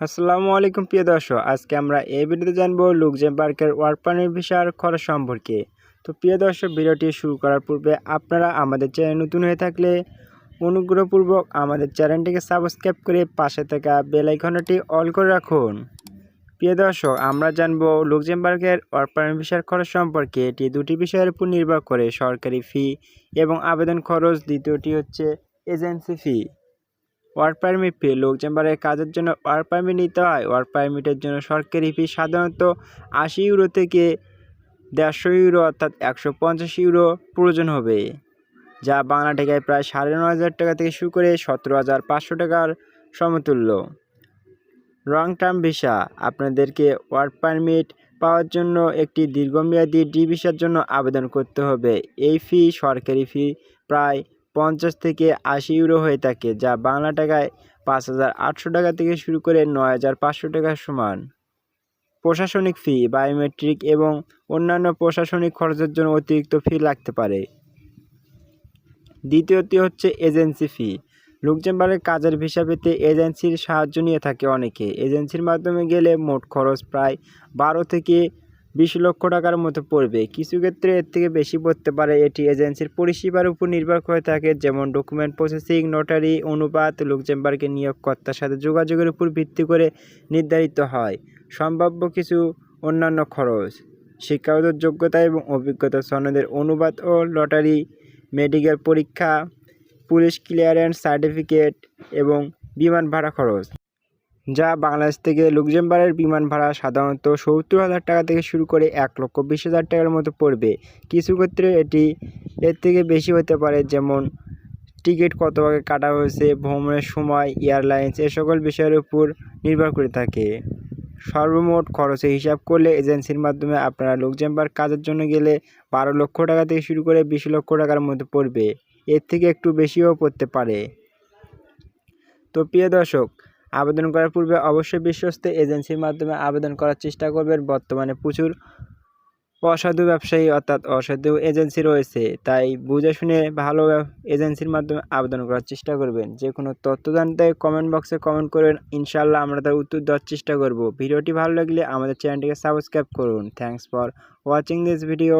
আসসালামু আলাইকুম, প্রিয় দর্শক। আজকে আমরা এই ভিডিওতে জানব লুকজেমবার্গের ওয়ার্ক পারমিট ভিসার খরচ সম্পর্কে। তো প্রিয় দর্শক, ভিডিওটি শুরু করার পূর্বে আপনারা আমাদের চ্যানেল নতুন হয়ে থাকলে অনুগ্রহপূর্বক আমাদের চ্যানেলটিকে সাবস্ক্রাইব করে পাশে থাকা বেল আইকনটি অল করে রাখুন। প্রিয় দর্শক, আমরা জানব লুকজেমবার্গের ওয়ার্ক পারমিট ভিসার খরচ সম্পর্কে। এটি দুটি বিষয়ের উপর নির্ভর করে সরকারি ফি এবং আবেদন খরচ। দ্বিতীয়টি হচ্ছে agency fee. Work permit fee লোক চেম্বারে কাজের জন্য ওয়ার্ক পারমিট নিতে হয়। ওয়ার্ক পারমিটের জন্য সরকারি ফি সাধারণত আশি ইউরো থেকে দেড়শো ইউরো অর্থাৎ একশো পঞ্চাশ ইউরো প্রয়োজন হবে, যা বাংলা টাকায় প্রায় সাড়ে ন হাজার টাকা থেকে শুরু করে সতেরো হাজার পাঁচশো টাকার সমতুল্য। লং টার্ম ভিসা, আপনাদেরকে ওয়ার্ক পারমিট পাওয়ার জন্য একটি দীর্ঘমেয়াদী ডি ভিসার জন্য আবেদন করতে হবে। এই ফি সরকারি ফি প্রায় পঞ্চাশ থেকে আশি ইউরো হয়ে থাকে, যা বাংলা টাকায় পাঁচ হাজার আটশো টাকা থেকে শুরু করে নয় হাজার পাঁচশো টাকার সমান। প্রশাসনিক ফি বায়োমেট্রিক এবং অন্যান্য প্রশাসনিক খরচের জন্য অতিরিক্ত ফি লাগতে পারে। দ্বিতীয়টি হচ্ছে এজেন্সি ফি লুকজেমবার্গের কাজের ভিসা পেতে এজেন্সির সাহায্য নিয়ে থাকে অনেকে। এজেন্সির মাধ্যমে গেলে মোট খরচ প্রায় বারো থেকে বিশ লক্ষ টাকার মতো পড়বে। কিছু ক্ষেত্রে এর থেকে বেশি পড়তে পারে এটি এজেন্সির পরিষেবার উপর নির্ভর করে থাকে, যেমন ডকুমেন্ট প্রসেসিং নোটারি অনুপাত লুকজেমবার্গের নিয়োগকর্তার সাথে যোগাযোগের উপর ভিত্তি করে নির্ধারিত হয়। সম্ভাব্য কিছু অন্যান্য খরচ, শিক্ষাগত যোগ্যতা এবং অভিজ্ঞতা সনদের অনুবাদ ও লটারি মেডিকেল পরীক্ষা পুলিশ ক্লিয়ারেন্স সার্টিফিকেট এবং বিমান ভাড়া খরচ। যা বাংলাদেশ থেকে লুক্সেমবার্গের বিমান ভাড়া সাধারণত সত্তর হাজার টাকা থেকে শুরু করে এক লক্ষ বিশ হাজার টাকার মতো পড়বে। কিছু ক্ষেত্রে এটি এর থেকে বেশি হতে পারে, যেমন টিকিট কত ভাগে কাটা হয়েছে, ভ্রমণের সময়, এয়ারলাইন্স, এ সকল বিষয়ের উপর নির্ভর করে থাকে। সর্বমোট খরচের হিসাব করলে এজেন্সির মাধ্যমে আপনারা লুক্সেমবার্গ কাজের জন্য গেলে বারো লক্ষ টাকা থেকে শুরু করে বিশ লক্ষ টাকার মধ্যে পড়বে। এর থেকে একটু বেশিও পড়তে পারে। তো প্রিয় দর্শক আবেদন করার পূর্বে অবশ্যই বিশ্বস্ত এজেন্সির মাধ্যমে আবেদন করার চেষ্টা করবেন। বর্তমানে প্রচুর অসাধু ব্যবসায়ী অর্থাৎ অসাধু এজেন্সি রয়েছে, তাই বুঝে শুনে ভালো এজেন্সির মাধ্যমে আবেদন করার চেষ্টা করবেন। যে কোনো তথ্য জানতে কমেন্ট বক্সে কমেন্ট করবেন ইনশাল্লাহ আমরা তার উত্তর দেওয়ার চেষ্টা করব। ভিডিওটি ভালো লাগলে আমাদের চ্যানেলটিকে সাবস্ক্রাইব করুন। Thanks for watching this video